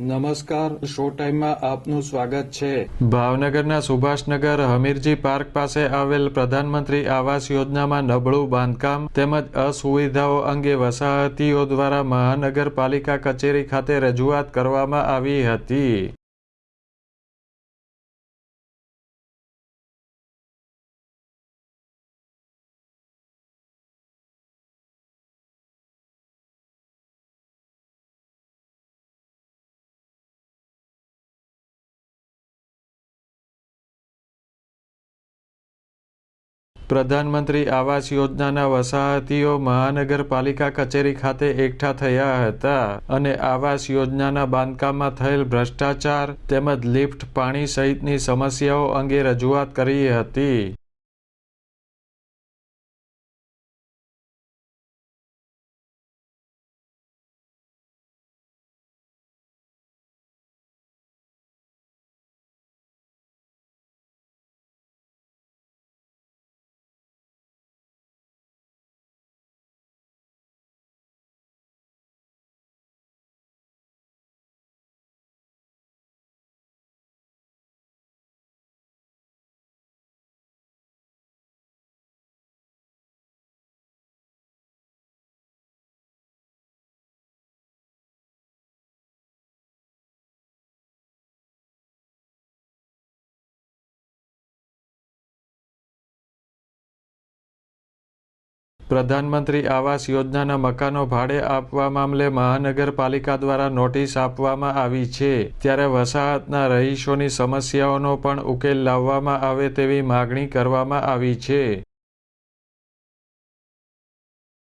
નમસ્કાર, શો ટાઈમમાં આપનું સ્વાગત છે. ભાવનગરના સુભાષનગર હમીરજી પાર્ક પાસે આવેલ પ્રધાનમંત્રી આવાસ યોજનામાં નબળું બાંધકામ તેમજ અસુવિધાઓ અંગે વસાહતીઓ દ્વારા મહાનગરપાલિકા કચેરી ખાતે રજૂઆત કરવામાં આવી હતી. પ્રધાનમંત્રી આવાસ યોજનાના વસાહતીઓ મહાનગરપાલિકા કચેરી ખાતે એકઠા થયા હતા અને આવાસ યોજનાના બાંધકામમાં થયેલ ભ્રષ્ટાચાર તેમજ લિફ્ટ પાણી સહિતની સમસ્યાઓ અંગે રજૂઆત કરી હતી. પ્રધાનમંત્રી આવાસ યોજનાના મકાનો ભાડે આપવા મામલે મહાનગરપાલિકા દ્વારા નોટિસ આપવામાં આવી છે. ત્યારે વસાહતના રહીશોની સમસ્યાઓનો પણ ઉકેલ લાવવામાં આવે તેવી માગણી કરવામાં આવી છે.